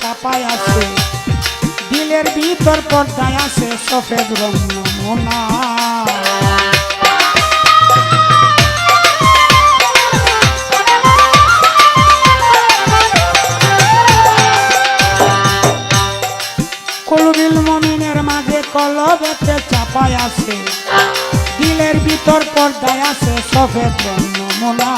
চাপায় আছে দিলের ভিতর পর্দায় আছে সফেদ রং নমুনা। কলবিল মমিনের মাঝে কলবেতে চাপায় আছে দিলের ভিতর পর্দায় আছে সফেদ রং নমুনা।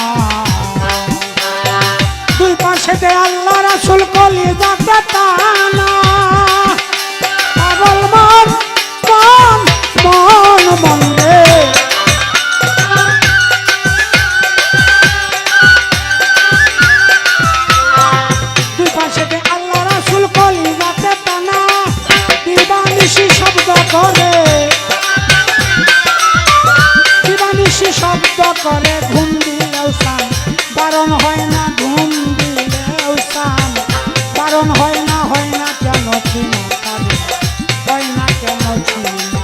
পাশেতে আল্লাহ রাসুল কলি যাতে টানা পাগল মন মন মন মন রে দুই পাশেতে আল্লাহ রাসুল কলি যাতে টানা দিবানিশি শব্দ করে। দিবানিশি শব্দ ঘুম দিলেও বারণ হয় না। ঘুম দিলেও সান বারণ হয় না হয় না কেন চিনা তারে হয় না কেন চিনা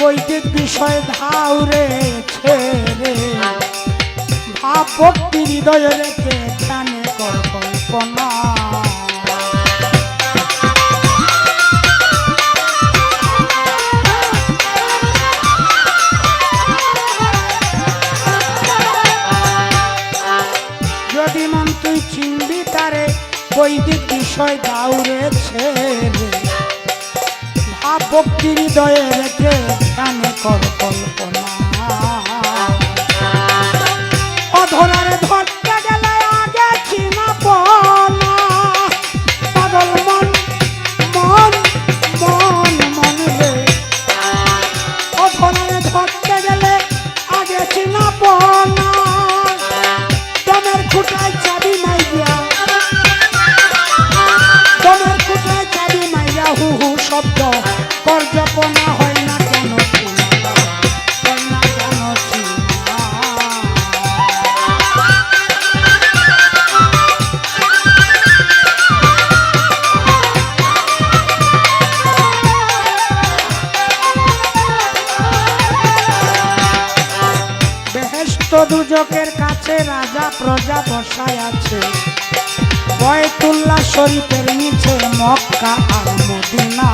বৈদিক বিষয় ধাউরে ভক্তি হৃদয়ে রেখে কর কল্পনা। যদি মন তুই চিনবি তারে, বৈদিক বিষয় দাউরে ছেড়ে ভাব ভক্তি হৃদয়ে রেখে কর কল্পনা। অধরারে ধরতে বেহেস্ত দুজকের কাছে রাজা প্রজা বসায় আছে। বয়তুল্লাহ শরীফের নিচে মক্কা আর মদিনা।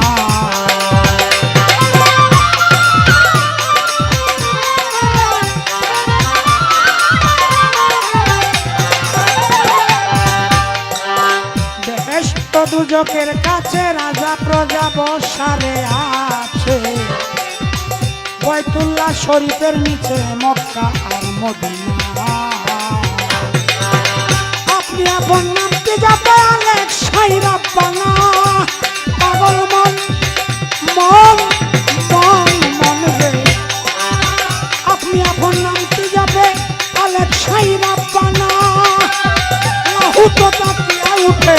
দুজকের কাছে রাজা প্রজা বসারে আছে। বয়তুল্লাহ শরীফের নিচে মক্কা আর মদিনা। আপনি আপন নামতে যাবে অনেক সাইরা বানা পাগল মন মন মন মন রে। আপনি আপন নামতে যাবে অনেক সাইরা বানা রাহু তো তাকিয়া উঠে।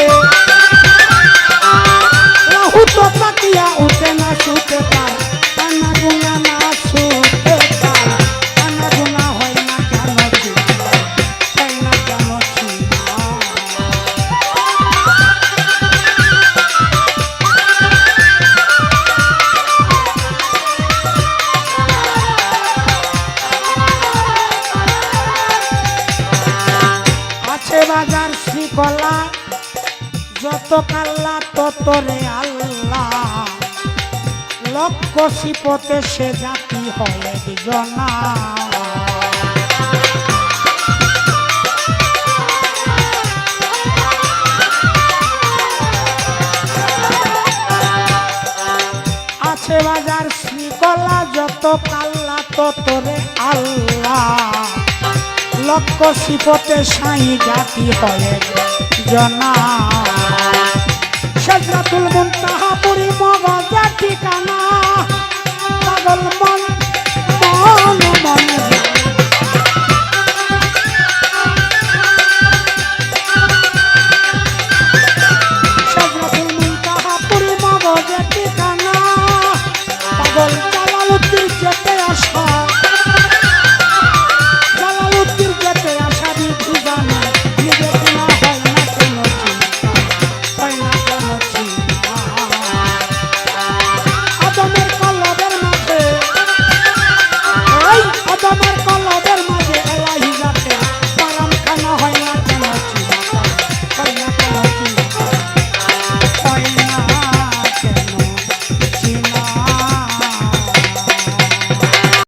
যত কাল্লা তত রে আল্লাহ লক্ষ শিপতে সে জাতি হয় জনা আছে বাজার শ্রীকলা যত কাল্লা তত রে আল্লাহ লক্ষ শিপতে সাই জাতি হয় জনা সেজরাতুল